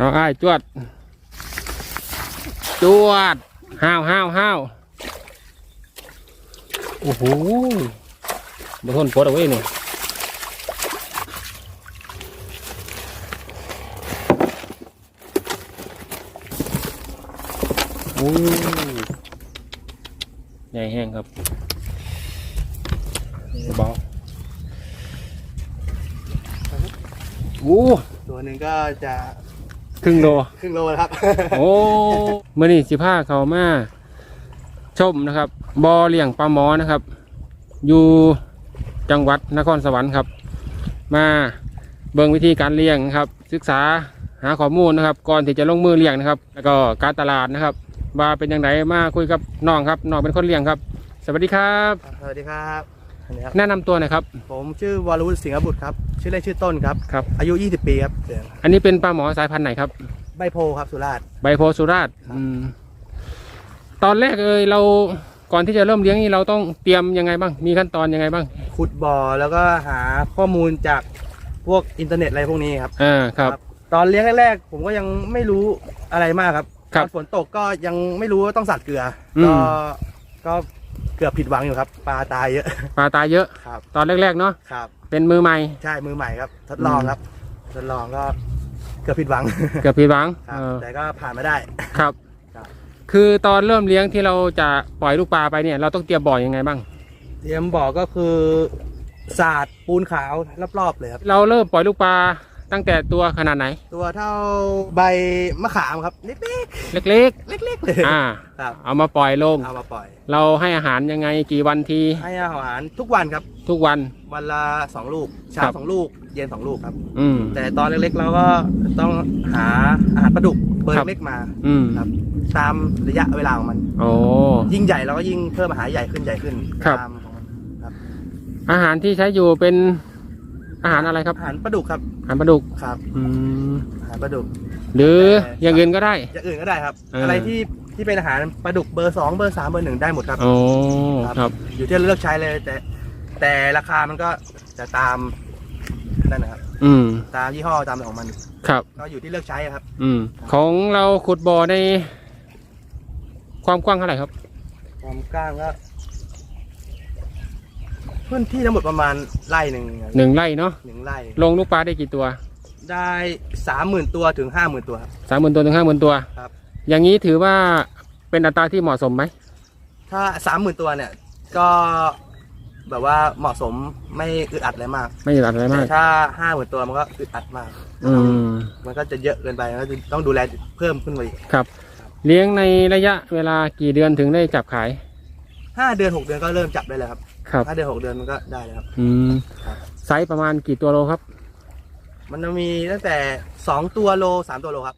เอาไอ้จวด จวดห้าวห้าวห้าวโอ้โหบนทนปลดเอาไว้เนี่ยโอ้ใหญ่แห้งครับเบาโอ้ตัวหนึ่งก็จะ ครึ่งโล ครึ่งโลนะครับ โอ้เมื่อนี้สิผ้าเขามาชมนะครับบอเลี้ยงปลาหมอนะครับ อยู่จังหวัดนครสวรรค์ครับ มาเบิ่งวิธีการเลี้ยงนะครับ ศึกษาหาข้อมูลนะครับ ก่อนที่จะลงมือเลี้ยงนะครับ แล้วก็การตลาดนะครับ ว่าเป็นยังไงมาคุยกับน้องครับน้องเป็นคนเลี้ยงครับ สวัสดีครับ สวัสดีครับอั นนี้ครับแนะนำตัวหน่อยครับ ผมชื่อวรวุฒิสิงห์บุตรครับชื่อเล่นชื่อต้นครับ ครับ อายุ 20 ปีครับเดือนอันนี้เป็นปลาหมอสายพันธุ์ไหนครับ ใบโพครับสุราษฎร์ใบโพธิ์สุราษฎร์อืมตอนแรกเลยเราก่อนที่จะเริ่มเลี้ยงนี่เราต้องเตรียมยังไงบ้าง มีขั้นตอนยังไงบ้างขุดบ่อแล้วก็หาข้อมูลจากพวกอินเทอร์เน็ตอะไรพวกนี้ครับ อ่าครับ ตอนเลี้ยงแรกๆผมก็ยังไม่รู้อะไรมากครับครับตอนฝนตกก็ยังไม่รู้ว่าต้องสักเกลืออม ก็ก็ เกือบผิดหวังอยู่ครับ ปลาตายเยอะ ปลาตายเยอะ ครับ ตอนแรก ๆ เนาะครับ เป็นมือใหม่ ใช่มือใหม่ครับ ทดลองครับ ทดลองก็เกือบผิดหวังเกือบผิดหวังครับ เออแต่ก็ผ่านมาได้ ครับ ครับ คือตอนเริ่มเลี้ยงที่เราจะปล่อยลูกปลาไปเนี่ย เราต้องเตรียมบ่อยังไงบ้าง เตรียมบ่อก็คือสาดปูนขาวรอบๆเลยครับ เราเริ่มปล่อยลูกปลา ตั้งแต่ตัวขนาดไหน ตัวเท่าใบมะขามครับเล็กเล็กๆเล็กๆเลยๆอ่า ครับเอามาปล่อยลง เอามาปล่อย เราให้อาหารยังไงกี่วันทีให้อาหารทุกวันครับ ทุกวัน วันละสองลูกเช้าครับ สองลูก เย็นสองลูกครับ อืม แต่ตอนเล็กๆเราก็ต้องหาอาหารปลาดุกเบอร์ครับ เล็กมา อืมครับ ตามระยะเวลาของมัน โอ้ ยิ่งใหญ่เราก็ยิ่งเพิ่มอาหารใหญ่ขึ้นใหญ่ขึ้นครับ ตามของมันครับอาหารที่ใช้อยู่เป็น อาหารอะไรครับอาหารปลาดุกครับอาหารปลาดุกครับอืมอาหารปลาดุก หรือแต่อย่างอื่นก็ได้ อย่างอื่นก็ได้ครับ เอออ อะไรที่ที่เป็นอาหารปลาดุกเบอร์สองเบอร์สามเบอร์หนึ่งได้หมดครับโอ้ครับครับ อยู่ที่เราเลือกใช้เลยแต่ แต่ราคามันก็จะตามนั่นนะครับอืมตามยี่ห้อตามอะไรของมัน ครับ ก็อยู่ที่เลือกใช้อะครับอืม ของเราขุดบ่อใน ความกว้างเท่าไหร่ครับ ความกว้างก็ พื้นที่ทั้งหมดประมาณไร่หนึ่งครับหนึ่งไร่เนาะหนึ่งไร่ลงลูกปลาได้กี่ตัวได้สามหมื่นตัวถึงห้าหมื่นตัวครับ สามหมื่นตัวถึงห้าหมื่นตัวครับ อย่างนี้ถือว่าเป็นอัตราที่เหมาะสมไหมถ้าสามหมื่นตัวเนี่ย ก็แบบว่าเหมาะสมไม่อึดอัดอะไรมากไม่อัดอะไรมาแต่ก ถ้าห้าหมื่นตัวมันก็อึดอัดมาก อืมมันก็จะเยอะเกินไปมันก็จะต้องดูแลเพิ่มขึ้นไปอีกครับ เลี้ยงในระยะเวลากี่เดือนถึงได้จับขายห้าเดือนหกเดือนก็เริ่มจับได้แล้วครับ ครับห้าเดือนหกเดือนมันก็ได้แล้วครับ อืมครับ ไซส์ประมาณกี่ตัวโลครับ มันจะมีตั้งแต่สองตัวโลสามตัวโลครับ